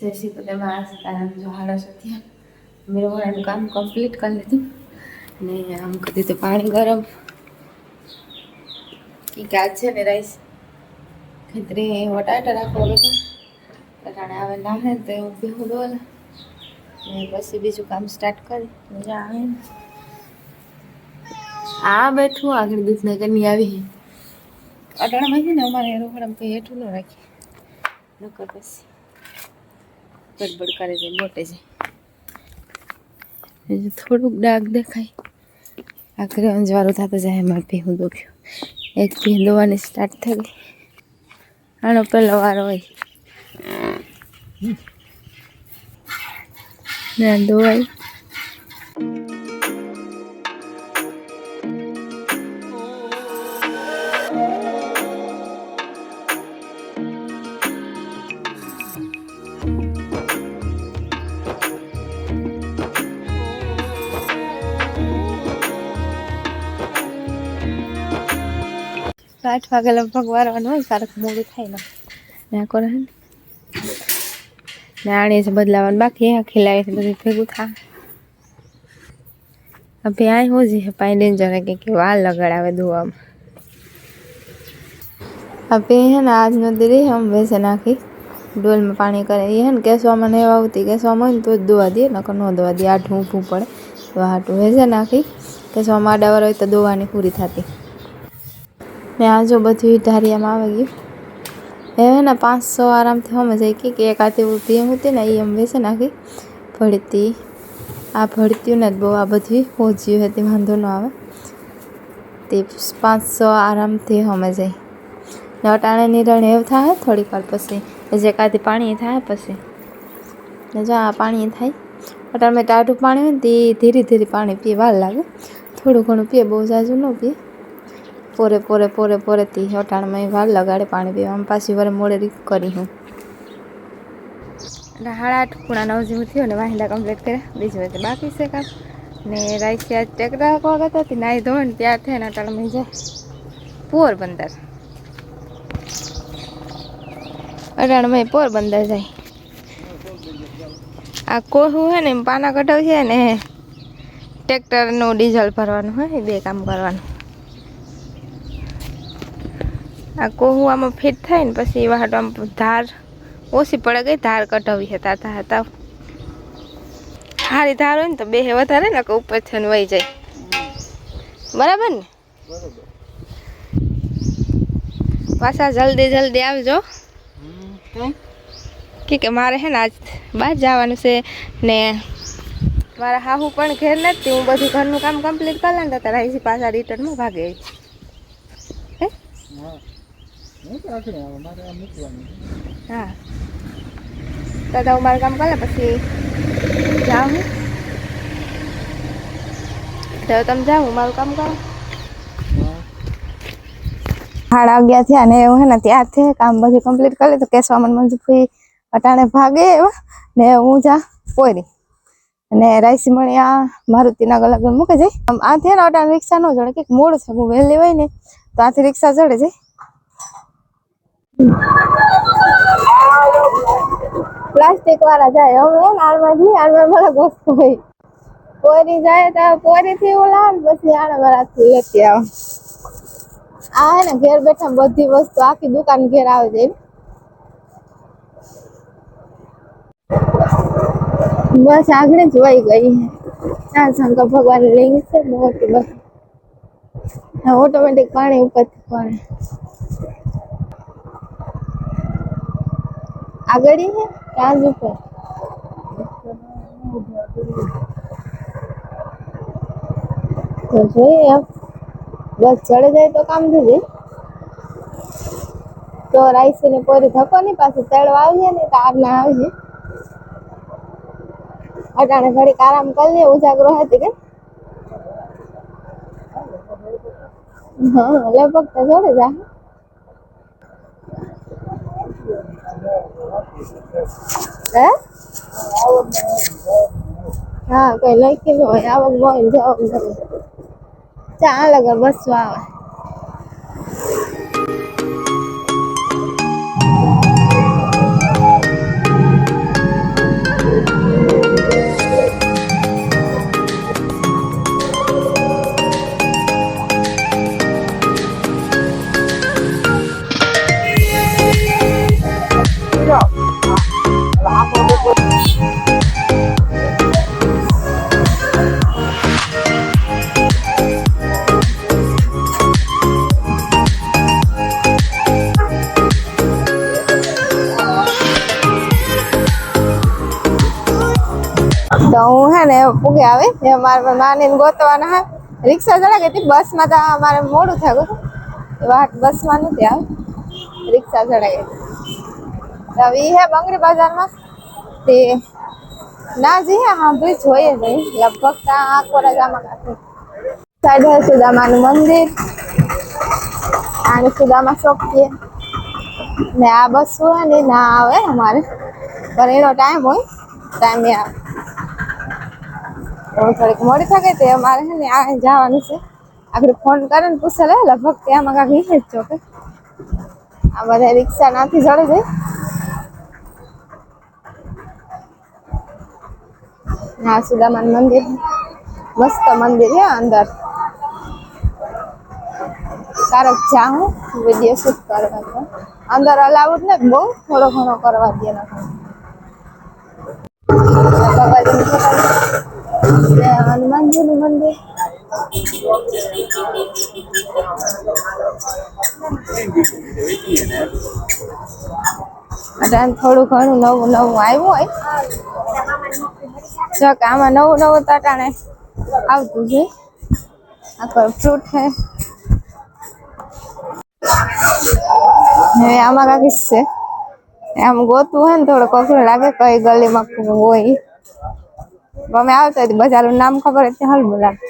જય શ્રી કૃષ્ણ આ સીતારામ જો હાડા સત્યા મેળવવાનું કામ કમ્પ્લીટ કરી લીધું. ને આમ કરી દીધું પાણી ગરમ. કી કાજ છે ને રાઈસ ખીતરી વટાટા રાખો બેટા અટાણે આવે નાહે તો એવું બેહું દોલ ને પછી બીજું કામ સ્ટાર્ટ કરી. મજા આવે ને. આ બેઠું, આગળ દૂધને કની આવી. અટાણામાં છે ને અમારે રોકડામાં કંઈ હેઠું ન રાખીએ. નકર પછી. ગડબડ કરે છે મોટે છે. થોડુંક ડાઘ દેખાય. આખરે અંજવાળું થતું જાય એમાં ભીહું દુખ્યું. એક ભીહ દોવાની સ્ટાર્ટ થઈ ગઈ. આનો પહેલો વારો હોય. ને દોવાઈ આઠ વાગે લગભગ વારવાનું હોય કારક મોડું થાય ને. ને કરે ને. ને આણે છે બદલાવાનું બાકી આ ખીલાવે છે બધું ભેગું થાય. હવે આ હું છે પાઈ ડેન્જર કે કે વાળ લગાડાવે ધોવામાં. હવે હે ને આજ નદી રહી આમ વેસે નાખી. ડોલમાં પાણી કરે એ હે ને કેસવામાં નહીં આવતી કેસવામાં હોય ને તો જ દોવા દે નકર ન ધોવા દે આઠું ઊભું પડે. તો આઠું વેસે નાખી. કેસવામાં આડાવાર હોય તો દોવાની પૂરી થતી. ને આ જો બધું ધારિયામાં આવે ગયું. હવે ને પાંચસો આરામથી હમે જાય કે એક હાથે એમ હતી ને એ એમ વેસે નાખી. ભળતી આ ભળતીયું ને જ બહુ, આ બધી હોજ્યું હતી વાંધો ન આવે. તે પાંચસો આરામથી હમે જાય ને અટાણે નિરણ એવું થાય થોડીક વાર પછી. જે કાંથી પાણી થાય પછી. ને જો આ પાણી થાય. અટાણે ટાઢું પાણી હોય ને તે ધીરે ધીરે પાણી પીએ વાર લાગે. થોડું ઘણું પીએ, બહુ ઝાઝું ન પીએ. પોરે પોરે પોરે પોરેથી અટાણમાં વાર લગાડે પાણી પીવામાં પાછી વાર મોડે રીત કરી હું. એટલે સાડા આઠ પૂણા નવ જેવું થયું ને વાહિંદા કમ્પ્લીટ કર્યા. બીજું વખતે બાકી છે કામ. ને રાઈસ આજ ટેકરા ગયા હતી નાહી ધોઈને ત્યાર થઈને અટાણમાં જાય. પોરબંદર અટાણમાં પોરબંદર જાય. આ કોહું હે ને પાના કઢાવ છે ને ટ્રેક્ટરનું ડીઝલ ભરવાનું હોય બે કામ કરવાનું. આ કોહું આમાં ફિટ થાય ને પછી એવા હાટો આમ ધાર ઓછી પડે ગઈ, ધાર કઢાવી હતા તા હતા. સારી ધાર હોય ને તો બે વધારે ને ઉપર છે ને વહી જાય. બરાબર ને? પાછા જલ્દી જલ્દી આવજો. કે કે મારે હે ને આજ બહાર જવાનું છે ને મારા હાહુ પણ ઘેર નથી, હું બધું ઘરનું કામ કમ્પ્લીટ કરી લઉં તો રાઈસી પાછા રિટર્નમાં ભાગે. હે? હા. તો હું મારું કામ કરે, પછી જાઉં હું. તો તમે જાઓ, હું મારું કામ કરું. સાડા અગિયાર થયા ને એવું હે ને છે કામ બધું કમ્પ્લીટ કરી તો કેસવામાં મંજુ ફઈ અટાણે ભાગે એવા. ને હું જા પોરી અને રાઈસી મણી આ મારુતિના ગલગ મૂકે જાય આમ આથી ને, અટાણે રિક્ષા ન જડે કે મોડું છે હું વહેલી હોય ને, તો આથી રિક્ષા ચડે જાય પ્લાસ્ટિક વાળા જાય. હવે હે ને આડમાં જઈ આડમાં મારા વસ્તુ હોય. પોરી જાય તો પોરી થી ઓલા ને પછી આડા વાળાથી લેતી આવ. આ હે ને ઘેર બેઠા બધી વસ્તુ આખી દુકાન ઘેર આવે છે બસ આગળ જ વહી ગઈ આ શંકર ભગવાન લિંગ છે મોટી બસ ઓટોમેટિક પાણી ઉપરથી પાણી. આગળ હે ત્યાં જ ઉપર. તો જોઈએ બસ ચડે જાય તો કામ થઈ જાય તો રાઈસી ને પોરી ધકો ની પાસે ચડવા આવીએ ને તાર ના આવજે. અટાણે ઘડીક આરામ કરી લે, ઉજાગરો હતી કે. હા, લગભગ તો જોડે જા હે હા કઈ લખી ન હોય આવક હોય જવાબ મળે ચાલ આગળ બસો આવે પૂગે આવે. એ મારે માને ગોતવાના હા. રિક્ષા ચડાવી હતી બસમાં તો મારે મોડું થયું હતું વાટ બસમાં નથી આવે. રિક્ષા ચડાવી હતી હવે એ હે બંગડી બજારમાં. તે ના જી હે સાંભળી જોઈએ નહીં લગભગ ત્યાં આખોરા જામાં કાંઠે. સાઈડ હે સુદામાનું મંદિર. આને સુદામા શોખ છે. ને આ બસ હોય ને ના આવે અમારે. પણ એનો ટાઈમ હોય ટાઈમે આવે. હું થોડીક મોડી થાય તે અમારે છે ને આ જવાનું છે. આગળ ફોન કરે ને પૂછે, લે, લગભગ ત્યાં મગા વિશે જ છો કે? આ બધા રિક્ષા નાથી ચડે જાય હા સુદામાન મંદિર. મસ્ત મંદિર છે અંદર. કારક જાઉં વીડિયો શૂટ કરવા તો અંદર અલાઉડ ને બહુ, થોડો ઘણો કરવા દે નથી બાબાજીનું ફોટો છે. હનુમાનજીનું મંદિર. અટાણે થોડું ઘણું નવું નવું આવ્યું હોય. જો કે આમાં નવું નવું તટાણે આવતું છે આખો ફ્રૂટ છે. હવે આમાં કાંઈક છે. આમ ગોતું હોય ને થોડો અઘરું લાગે, કઈ ગલીમાં હોય. ગમે આવતો હોય બજારનું નામ ખબર હોય ત્યાં હલવું લાગે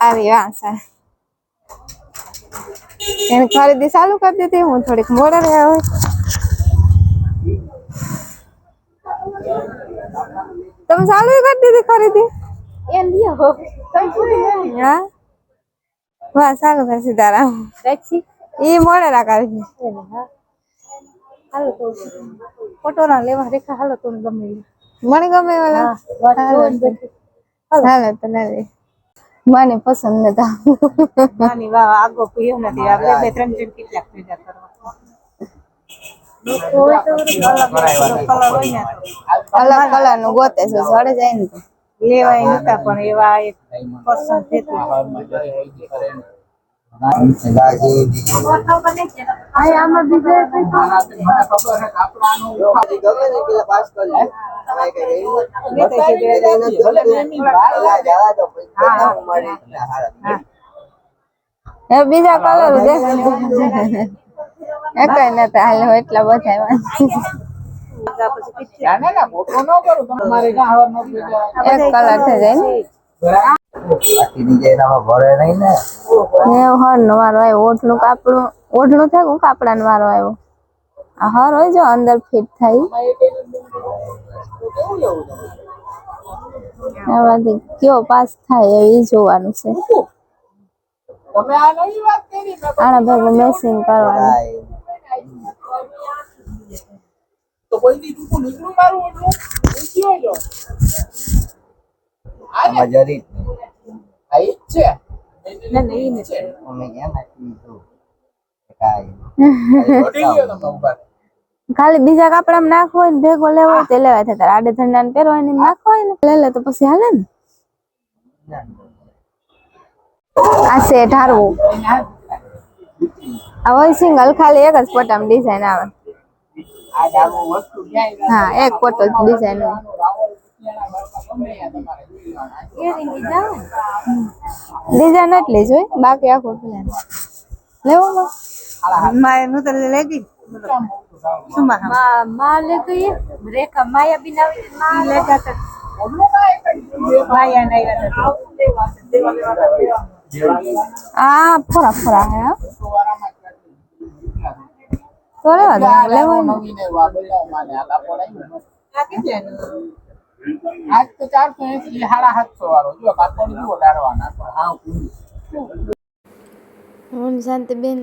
આવી વાંસા એની ખરીદી ચાલુ કરી દીધી હું થોડીક મોડે રહ્યા હોય તમે ચાલુ કરી દીધી ખરીદી? હા? વાહ ચાલુ કરી સીતારામ. એ મોડે રાખી ફોટો ના લેવા રેખા હાલો તો ગમે મને ગમે હાલો. તો નથી મને પસંદ નતા નાની વાહ આગો પીયો નથી. આપણે બે ત્રણ ત્રણ કેટલાક ભેગા કરવા. કલર હોય ને તો. અલગ કલરનું ગોતે છે જડે જાય ને લેવાય નતા પણ એવા એક પસંદ બીજા બીજા કલર એક નથી હાલ એટલા બધા એક કલર થઈ જાય ઓઠનું કાપડું ઓટલું થાય કાપડા વારો આવ્યો? આ હર હોય જો અંદર ફિટ થાય. આમાંથી કયો પાસ થાય એ જોવાનું છે. આના ભેગું મેસિંગ કરવાનું. આમાં જરી ને ને ઈ નથી અમે ક્યાં નાખી દીધું કાંઈ ખાલી બીજા કપડામાં નાખવો હોય ને ભેગો લેવો હોય તો લેવાય થાય તારે આડે ધંડા ને પહેરવા ને નાખવો હોય ને લે લે તો પછી હાલે ને આ સેટ હારવું આ હોય સિંગલ ખાલી એક જ પટામાં ડિઝાઇન આવે હા એક પટ્ટો ડિઝાઇન હોય ડિઝાઇન એટલી જ હોય બાકી આખું પ્લેન લેવો માયનું તો લે ગઈ સુમા મા મા લે ગઈ રેખા માયા બિનાવી મા લે જાતા માયા નહીં આ ફરા ફરા હે હા. તો લેવા દે લેવો ને. આ કેટલાનું આજ તો ચારસો એસી સાડા સાતસો વાળો. જો કાપડ જુઓ ડાળવાના હું શાંતિબેન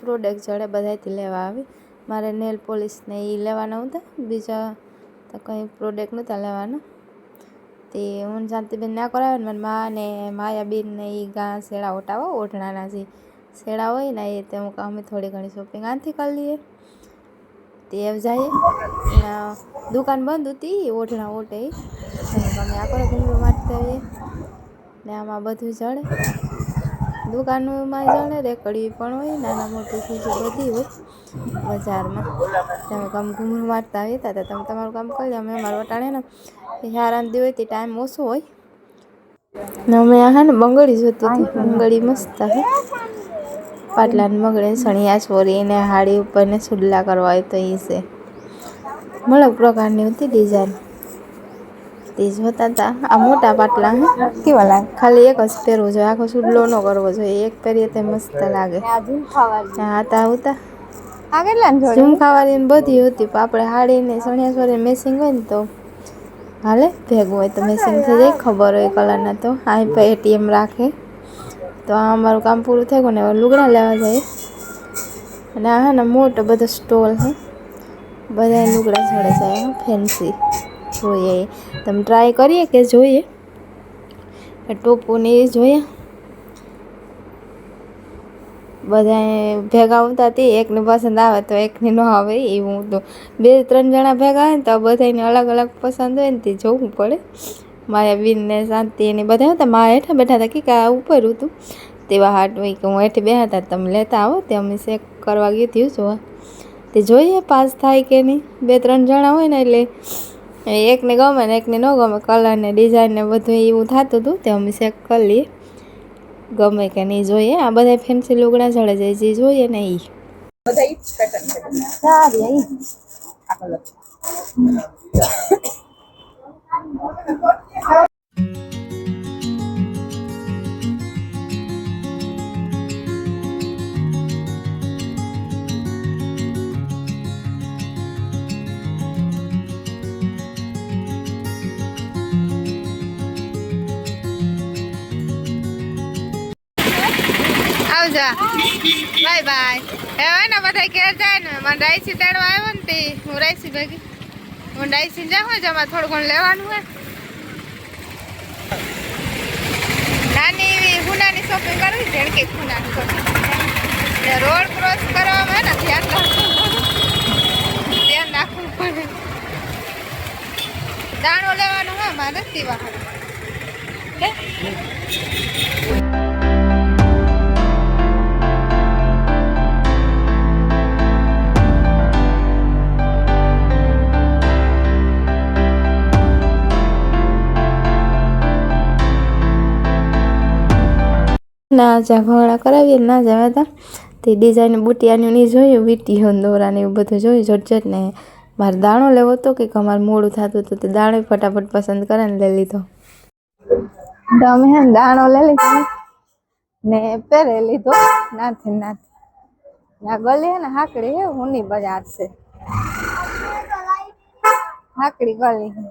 પ્રોડક્ટ જોડે બધાથી લેવા આવી. મારે નેલ પોલિશ ને એ લેવાના હતા બીજા તો કંઈ પ્રોડક્ટ નહોતા લેવાના. તે હું શાંતિબેન ના કરાવે ને, મારી મા ને માયાબેન ને એ ગા શેડા ઓટાવો, ઓઢણાના જે શેડા હોય ને, એ તે હું અમે થોડી ઘણી શોપિંગ આનથી કરી લઈએ. તે જાય દુકાન બંધ હતી, ઓઢણા ઓટે. અને અમે આખો ઘૂમરો મારતા હોઈએ ને આમાં બધું જડે દુકાનોમાં જાણે, રેકડી પણ હોય, નાના મોટી ચીજો બધી હોય, બજારમાં. તમે કામ ઘૂમરું મારતા આવ્યા હતા તમે તમારું કામ કરી લો. અમે અમારું વટાણે ને એ હારાંદી હોય તે ટાઈમ ઓછો હોય. ને અમે હે ને બંગડી જોતી હતી. બંગડી મસ્ત હે. પાટલાને બંગડી સણિયા છોરીને હાડી ઉપર ને સુડલા કરવા હોય તો એ છે. અલગ પ્રકારની હતી ડિઝાઇન તે જોતા હતા આ મોટા પાટલા હે? કેવા લાગે? ખાલી એક જ પહેરવો જોઈએ આખો સુડલો ન કરવો જોઈએ એક પહેરીએ તે મસ્ત લાગે. હા તા ઉતા આ કેટલા ને ઝુમખાવાળી બધી હતી પણ આપણે હાડીને સણિયા સોરી મેસિંગ હોય ને તો હાલે ભેગું હોય તો મેસિંગ થઈ જાય ખબર હોય કલરના તો. આ પર એટીએમ રાખે. તો આ અમારું કામ પૂરું થઈ ગયું ને હવે લુગડા લેવા જાય. અને આ હે ને મોટો બધો સ્ટોલ છે બધા લુગડા ચડે છે ફેન્સી જોઈએ. તમે ટ્રાય કરીએ કે જોઈએ? ટોપુને એ જોઈએ બધા ભેગા આવતા તે એકને પસંદ આવે તો એકને ન આવે, એવું તો. બે ત્રણ જણા ભેગા આવે ને તો બધાને અલગ અલગ પસંદ હોય ને તે જોવું પડે. માયા બીનને શાંતિ ને બધા હતા મા હેઠા બેઠા હતા કે આ ઉપર હતું. તેવા હાટ હોય કે હું હેઠે બેઠા હતા, તમે લેતા આવો, તે અમે ચેક કરવા ગયું હતી જોવા. તે જોઈએ પાસ થાય કે નહીં. બે ત્રણ જણા હોય ને એટલે એકને ગમે ને એકને ન ગમે કલર ને ડિઝાઇન ને બધું એવું થતું હતું તે અમે ચેક કરી લઈએ. ગમે કે નહીં જોઈએ. આ બધા ફેન્સી લુગડા ચડે જાય જે જોઈએ ને એ બધા પેટર્ન છે. Bye bye. હવે ને બધા ઘેર જાય ને. મને રાયસી તેડવા આવ્યો ને તે, હું રાયસી ભેગી. હું રાયસી જાઉં હોય જમા થોડું ઘણું લેવાનું હોય. નાની એવી હુનાની શોપિંગ કરવી જેમ કે હુનાની શોપિંગ રોડ ક્રોસ કરવામાં ને, ધ્યાન રાખવું ધ્યાન રાખવું પડે. દાણો લેવાનો હોય, મારે નથી વાહન. ના જા કરાવીએ ને ના જવા હતા તે ડિઝાઇન બુટિયાની નહીં જોયું, વીટી દોરાને એવું બધું જોયું, જોટજટ ને મારે દાણો લેવો હતો કે અમારે મોડું થતું હતું તે દાણો ફટાફટ પસંદ કરે ને લઈ લીધો. તો અમે હે દાણો લઈ લીધો ને પહેરે લીધો, નાથી નાથી. ના ગલી હે ને હાકડી હે હુની બજાર છે. હાકડી ગલી હે.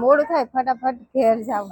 મોડું થાય, ફટાફટ ઘેર જાવ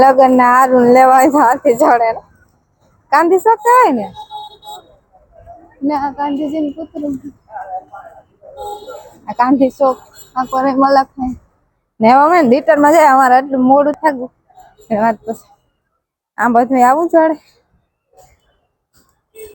લગન ના હારું લેવાય હાથી જોડે કાંધી શકાય ને? ના કાંધીજી ને પુતળું આ ગાંધી ચોક આ કરે મલક ને ને અમે થિયેટરમાં જાય અમારે આટલું મોડું એ વાત પછી. આ બધું આવું જડે